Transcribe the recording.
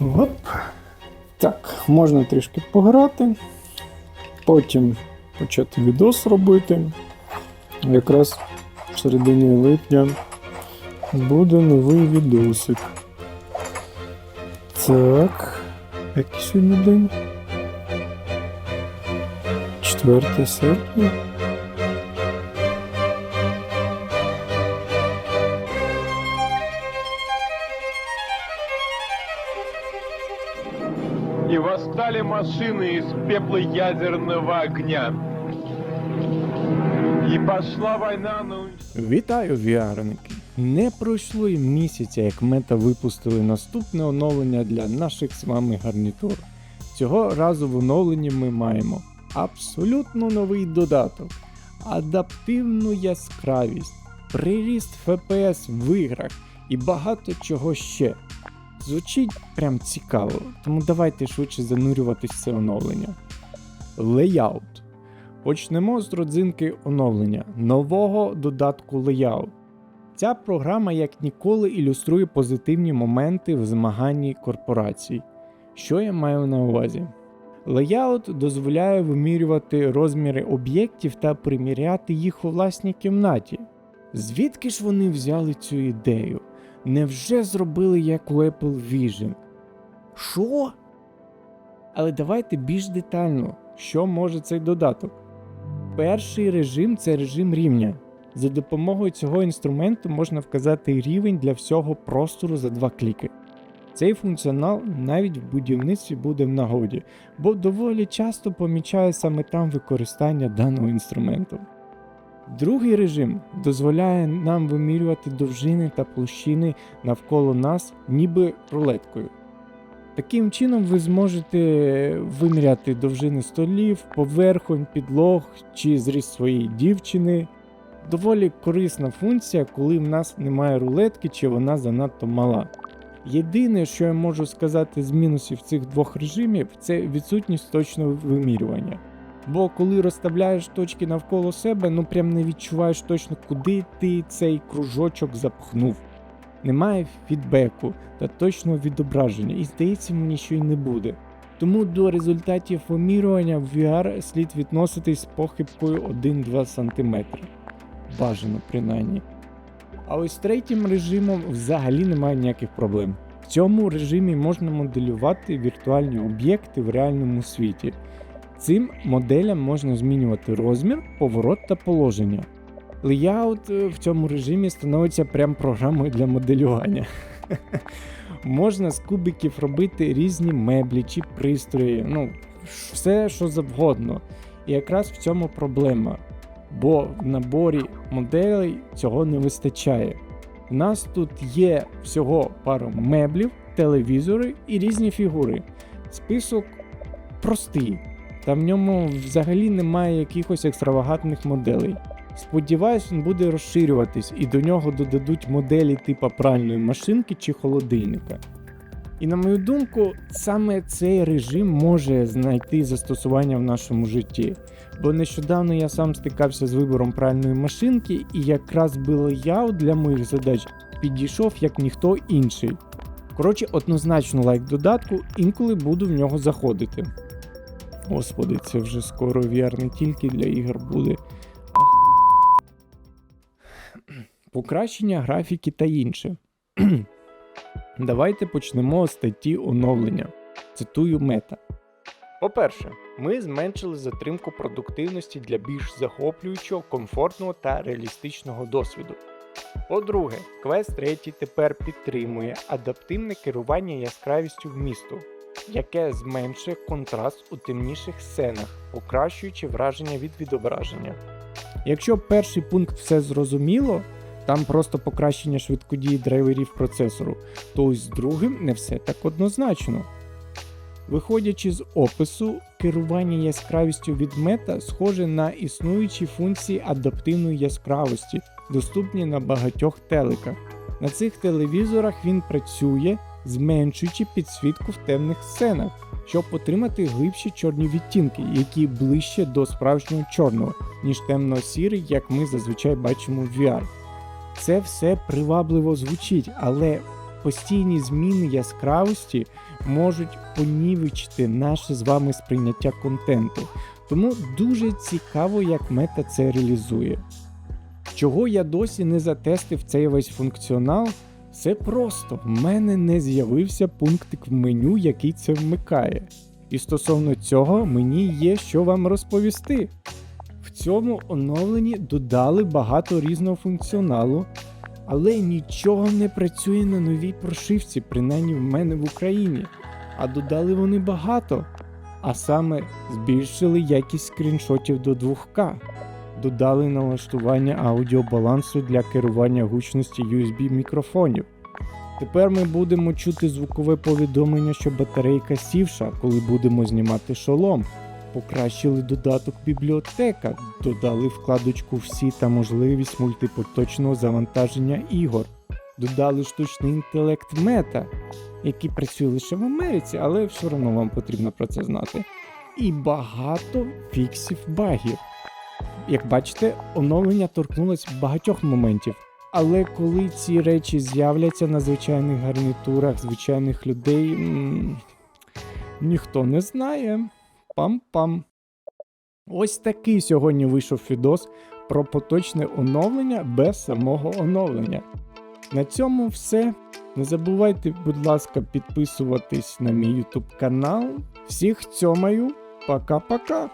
Оп. Так, можна трішки пограти, потім почати відос робити. Якраз в середині липня буде новий відосик. Так. Який сьогодні день? 4 серпня. Восстали машины из пепла ядерного огня. И пошла война на. Вітаю, віарники! Не пройшло й місяця, як мета випустили наступне оновлення для наших з вами гарнітур. Цього разу в оновленні ми маємо абсолютно новий додаток, адаптивну яскравість, приріст FPS в іграх і багато чого ще. Звучить прям цікаво, тому давайте швидше занурюватись в це оновлення. Layout. Почнемо з родзинки оновлення нового додатку Layout. Ця програма як ніколи ілюструє позитивні моменти в змаганні корпорацій. Що я маю на увазі? Layout дозволяє вимірювати розміри об'єктів та приміряти їх у власній кімнаті. Звідки ж вони взяли цю ідею? Невже зробили як у Apple Vision? Що? Але давайте більш детально, що може цей додаток. Перший режим це режим рівня. За допомогою цього інструменту можна вказати рівень для всього простору за два кліки. Цей функціонал навіть в будівництві буде в нагоді, бо доволі часто помічаю саме там використання даного інструменту. Другий режим дозволяє нам вимірювати довжини та площини навколо нас, ніби рулеткою. Таким чином ви зможете виміряти довжини столів, поверхонь, підлог чи зріст своєї дівчини. Доволі корисна функція, коли в нас немає рулетки чи вона занадто мала. Єдине, що я можу сказати з мінусів цих двох режимів, це відсутність точного вимірювання. Бо коли розставляєш точки навколо себе, ну прям не відчуваєш точно, куди ти цей кружочок запхнув. Немає фідбеку та точного відображення, і здається мені, що й не буде. Тому до результатів вимірювання в VR слід відноситись з похибкою 1-2 см. Бажано принаймні. А ось з третім режимом взагалі немає ніяких проблем. В цьому режимі можна моделювати віртуальні об'єкти в реальному світі. Цим моделям можна змінювати розмір, поворот та положення. Layout е, в цьому режимі становиться прям програмою для моделювання. Можна з кубиків робити різні меблі чи пристрої, ну, все що завгодно. І якраз в цьому проблема. Бо в наборі моделей цього не вистачає. У нас тут є всього пару меблів, телевізори і різні фігури. Список простий, та в ньому взагалі немає якихось екстравагантних моделей. Сподіваюсь, він буде розширюватись і до нього додадуть моделі типа пральної машинки чи холодильника. І на мою думку, саме цей режим може знайти застосування в нашому житті. Бо нещодавно я сам стикався з вибором пральної машинки, і якраз layout для моїх задач підійшов як ніхто інший. Коротше, однозначно лайк додатку, інколи буду в нього заходити. Господи, це вже скоро VR не тільки для ігор буде. Покращення графіки та інше. Давайте почнемо з статті оновлення. Цитую мета. По-перше, ми зменшили затримку продуктивності для більш захоплюючого, комфортного та реалістичного досвіду. По-друге, квест 3 тепер підтримує адаптивне керування яскравістю в місту, яке зменшує контраст у темніших сценах, покращуючи враження від відображення. Якщо перший пункт все зрозуміло, там просто покращення швидкодії драйверів процесору, то ось з другим не все так однозначно. Виходячи з опису, керування яскравістю від мета схоже на існуючі функції адаптивної яскравості, доступні на багатьох телеках. На цих телевізорах він працює, зменшуючи підсвітку в темних сценах, щоб отримати глибші чорні відтінки, які ближче до справжнього чорного, ніж темно-сірий, як ми зазвичай бачимо в VR. Це все привабливо звучить, але постійні зміни яскравості можуть понівечити наше з вами сприйняття контенту. Тому дуже цікаво, як мета це реалізує. Чого я досі не затестив цей весь функціонал? Все просто, в мене не з'явився пунктик в меню, який це вмикає. І стосовно цього мені є що вам розповісти. В цьому оновленні додали багато різного функціоналу, але нічого не працює на новій прошивці, принаймні в мене в Україні. А додали вони багато. А саме збільшили якість скріншотів до 2К, додали налаштування аудіобалансу для керування гучності USB мікрофонів. Тепер ми будемо чути звукове повідомлення, що батарейка сівша, коли будемо знімати шолом. Покращили додаток бібліотека, додали вкладочку всі та можливість мультипоточного завантаження ігор. Додали штучний інтелект мета, який працює лише в Америці, але все одно вам потрібно про це знати. І багато фіксів багів. Як бачите, оновлення торкнулось багатьох моментів. Але коли ці речі з'являться на звичайних гарнітурах звичайних людей, ніхто не знає. Пам-пам. Ось такий сьогодні вийшов відос про поточне оновлення без самого оновлення. На цьому все. Не забувайте, будь ласка, підписуватись на мій YouTube канал. Всіх цьомаю. Пока-пока.